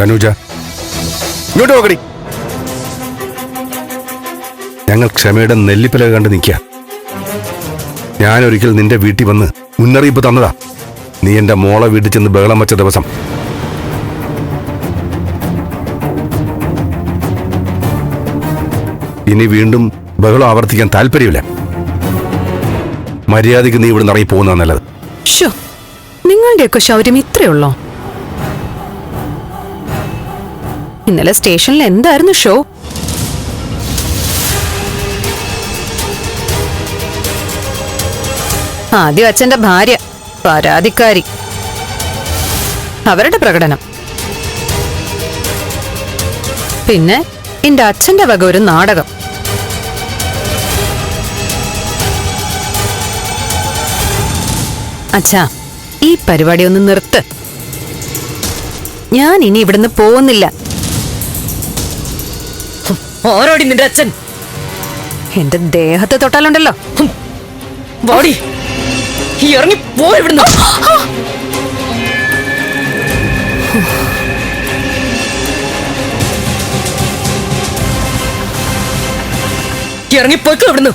തനുജ ഇങ്ങോട്ട് നോക്കടി. ഞങ്ങൾ ക്ഷമയുടെ നെല്ലിപ്പലക കണ്ട് നിൽക്കുക. ഞാനൊരിക്കൽ നിന്റെ വീട്ടിൽ വന്ന് മുന്നറിയിപ്പ് തന്നതാ. നീ എന്റെ മോളെ വീട്ടിൽ ചെന്ന് ബഹളം വച്ച ദിവസം. ഇനി വീണ്ടും ബഹളം ആവർത്തിക്കാൻ താല്പര്യമില്ല. മര്യാദയ്ക്ക് നീ ഇവിടെ ഇറങ്ങി പോകുന്നതാ നല്ലത് നിങ്ങളുടെയൊക്കെ ശൗര്യം ഇത്രയുള്ളോ? ഇന്നലെ സ്റ്റേഷനിൽ എന്തായിരുന്നു ഷോ? ആദ്യം അച്ഛന്റെ ഭാര്യ പരാതിക്കാരി. അവരുടെ പ്രകടനം. പിന്നെ എന്റെ അച്ഛന്റെ വക ഒരു നാടകം. അച്ഛാ ഈ പരിപാടി ഒന്ന് നിർത്ത്. ഞാൻ ഇനി ഇവിടുന്ന് പോകുന്നില്ല. ആരോടി നിന്റെ അച്ഛൻ? എന്റെ ദേഹത്തെ തൊട്ടാലുണ്ടല്ലോ. ബോഡി ഇറങ്ങി പോ ഇവിടുന്ന്. ഇറങ്ങി പോയിക്കോ ഇവിടുന്ന്.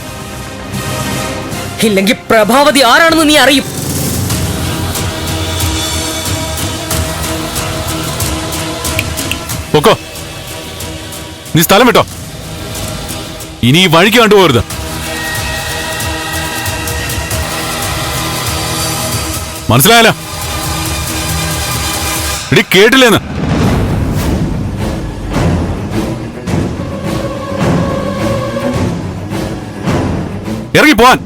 ഇല്ലെങ്കിൽ പ്രഭാവതി ആരാണെന്ന് നീ അറിയും. പൊക്കോ. നീ സ്ഥലം വിട്ടോ. ഇനി ഈ വഴിക്ക് കണ്ടുപോകരുത്. മനസ്സിലായല്ലോ? ഇടി കേട്ടില്ലെന്ന്? ഇറങ്ങി പോവാൻ.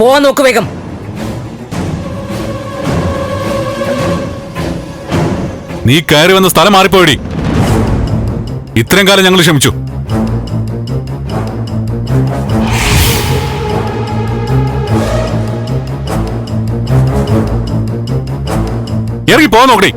പോവാൻ നോക്ക് വേഗം. നീ കയറി വന്ന സ്ഥലം മാറിപ്പോയടി. ഇത്രയും കാലം ഞങ്ങൾ ക്ഷമിച്ചു. ഇറങ്ങി പോവാ നോക്കടി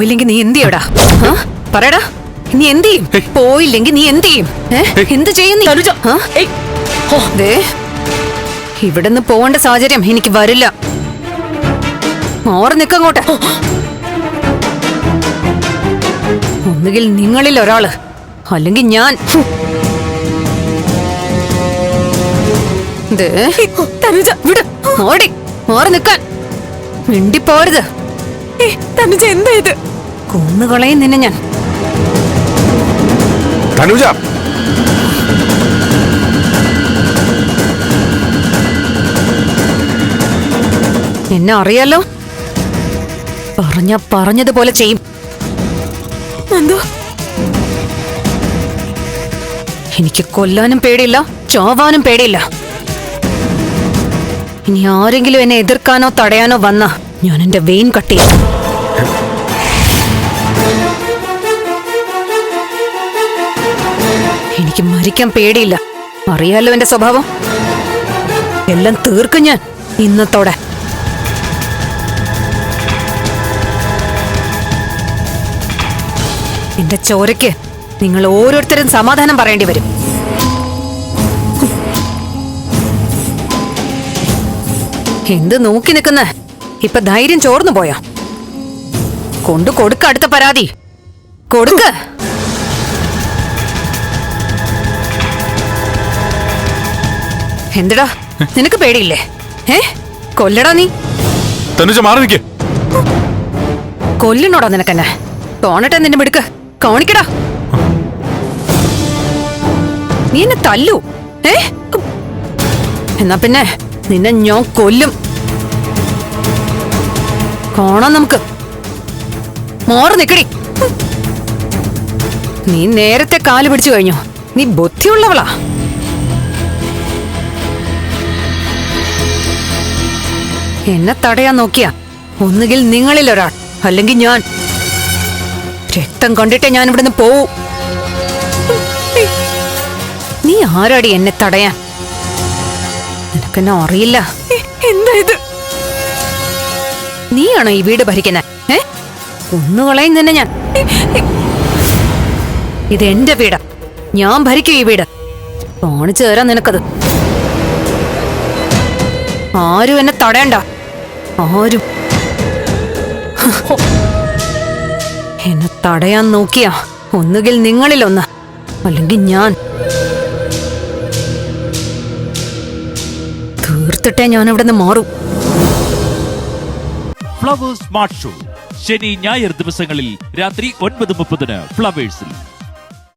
പോയില്ലെങ്കിൽ നീ എന്ത് ചെയ്യടാ? പറയടാ. നീ എന്ത് ചെയ്യും? പോയില്ലെങ്കിൽ നീ എന്ത് ചെയ്യും? എന്ത് ചെയ്യും പോകേണ്ട ഇവിടുന്ന് പോവേണ്ട സാഹചര്യം എനിക്ക് വരില്ല. മാറി നിക്കങ്ങോട്ട് ഒന്നുകിൽ നിങ്ങളിൽ ഒരാൾ അല്ലെങ്കിൽ ഞാൻ. ഓടി. ഓർ നിക്കാൻ മിണ്ടിപ്പോരുത്. തനുജ എന്താ ഇത്? കൊന്നുകളയും നിന്നെ ഞാൻ. തനുജ! എന്നെ അറിയാലോ? പറഞ്ഞ പറഞ്ഞതുപോലെ ചെയ്യും. എന്തോ എനിക്ക് കൊല്ലാനും പേടിയില്ല ചോവാനും പേടിയില്ല. ഇനി ആരെങ്കിലും എന്നെ എതിർക്കാനോ തടയാനോ വന്ന ഞാൻ എന്റെ വെയിൻ കട്ട് എനിക്ക് മരിക്കാൻ പേടിയില്ല. അറിയാലോ എന്റെ സ്വഭാവം? എല്ലാം തീർക്കും ഞാൻ ഇന്നത്തോടെ. എന്റെ ചോരയ്ക്ക് നിങ്ങൾ ഓരോരുത്തരും സമാധാനം പറയേണ്ടി വരും. എന്ത് നോക്കി നിൽക്കുന്ന? ഇപ്പൊ ധൈര്യം ചോർന്നു പോയോ? കൊണ്ടു കൊടുക്ക അടുത്ത പരാതി. കൊടുക്ക. എന്തിടാ? നിനക്ക് പേടിയില്ലേ? ഏ? കൊല്ലടാ നീ. തനുജ മാറി നിൽക്കേ കൊല്ലണോടാ നിനക്കെന്നെ. തോണട്ടെ നിന്റെ മിടുക്ക്. കാണിക്കടാ. നീ എന്നെ തല്ലു. ഏ? എന്നാ പിന്നെ നിന്നെ ഞാൻ കൊല്ലും. കാണാം നമുക്ക്. മോറ് നിക്കടി. നീ നേരത്തെ കാൽ പിടിച്ചു കഴിഞ്ഞു. നീ ബുദ്ധിയുള്ളവളാ. എന്നെ തടയാൻ നോക്കിയ. ഒന്നുകിൽ നിങ്ങളിൽ ഒരാൾ അല്ലെങ്കിൽ ഞാൻ. രക്തം കണ്ടിട്ടേ ഞാൻ ഇവിടുന്ന് പോവൂ. നീ ആരാടി എന്നെ തടയാൻ? നിനക്കെന്നെ അറിയില്ല. എന്താ ഇത്? നീയാണോ ഈ വീട് ഭരിക്കുന്നത് ഏ? ഒന്നുകളയും തന്നെ ഞാൻ. ഇത് എന്റെ വീട്. ഞാൻ ഭരിക്കും ഈ വീട്. കാണിച്ചു തരാം നിനക്കത്. ആരും എന്നെ തടയണ്ട. ആരും. എന്നെ തടയാൻ നോക്കിയാ ഒന്നുകിൽ നിങ്ങളിലൊന്ന് അല്ലെങ്കിൽ ഞാൻ. തീർത്തിട്ടേ ഞാൻ ഇവിടെ നിന്ന് മാറും. Flowers smart show. ശനി ഞായർ ദിവസങ്ങളിൽ രാത്രി ഒൻപത് മുപ്പതിന് ഫ്ലവേഴ്സിൽ.